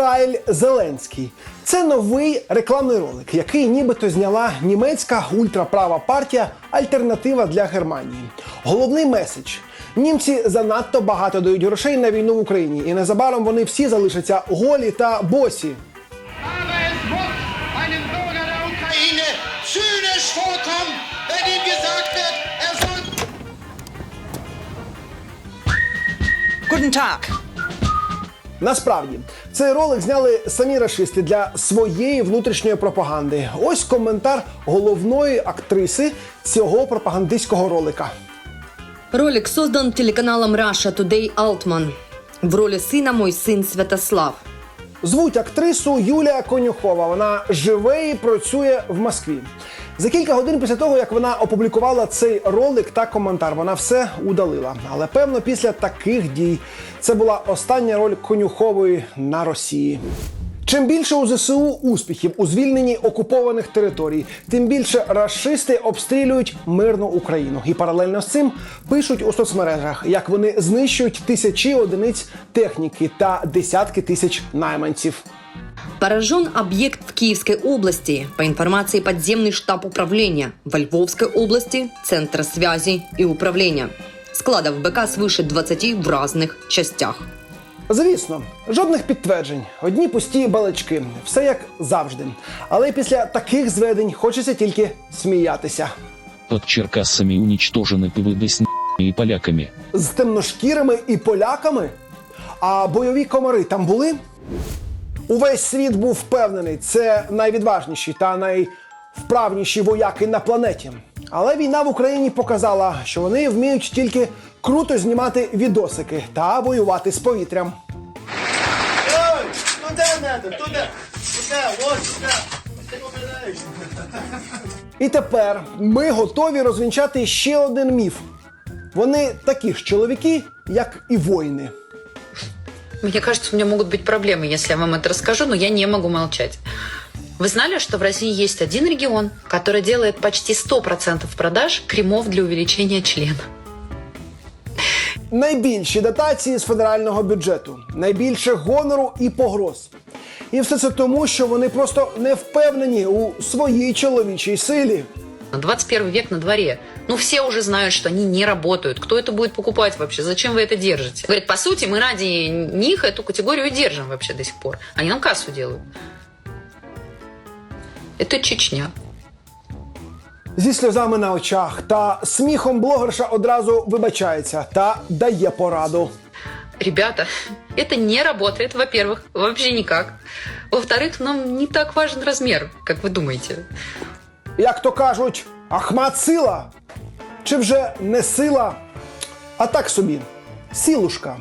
Хайль Зеленський. Це новий рекламний ролик, який нібито зняла німецька ультраправа партія Альтернатива для Германії. Головний меседж. Німці занадто багато дають грошей на війну в Україні, і незабаром вони всі залишаться голі та босі. Guten Tag. Насправді цей ролик зняли самі рашисти для своєї внутрішньої пропаганди. Ось коментар головної актриси цього пропагандистського ролика. Ролик создан телеканалом Russia Today Altman. В роли сына мой сын Святослав. Звуть актрису Юлія Конюхова. Вона живе і працює в Москві. За кілька годин після того, як вона опублікувала цей ролик та коментар, вона все удалила. Але певно, після таких дій це була остання роль конюхової на Росії. Чим більше у ЗСУ успіхів у звільненні окупованих територій, тим більше рашисти обстрілюють мирну Україну. І паралельно з цим пишуть у соцмережах, як вони знищують тисячі одиниць техніки та десятки тисяч найманців. Поражен объект в Киевской области. По информации подземный штаб управления. Во Львовской области – Центра связи и управления. Складов БК свыше 20 в разных частях. Звісно, жодних підтверджень, одні пусті балачки, все як завжди. Але після таких зведень хочеться тільки сміятися. Под Черкассами уничтожены ПВД с и поляками. З темношкірими і поляками. А бойові комари там були? Увесь світ був впевнений, це найвідважніші та найвправніші вояки на планеті. Але війна в Україні показала, що вони вміють тільки круто знімати відосики та воювати з повітрям. Ой, надо, сюда. І тепер ми готові розвінчати ще один міф. Вони такі ж чоловіки, як і воїни. Мне кажется, у меня могут быть проблемы, если я вам это расскажу, но я не могу молчать. Вы знали, что в России есть один регион, который делает почти 100% продаж кремов для увеличения члена? Найбільші дотації з федерального бюджету, найбільше гонору і погроз. І все це тому, що вони просто не впевнені у своїй чоловічій силі. 21 век на дворе. Ну, все уже знают, что они не работают. Кто это будет покупать вообще? Зачем вы это держите? Говорит, по сути, мы ради них эту категорию и держим вообще до сих пор. Они нам кассу делают. Это Чечня. Зі сльозами на очах та сміхом блогерша одразу вибачається та дає пораду. Ребята, это не работает, во-первых, вообще никак. Во-вторых, нам не так важен размер, как вы думаете. Як то кажуть, Ахмат сила. Чи вже не сила, а так собі, сілушка.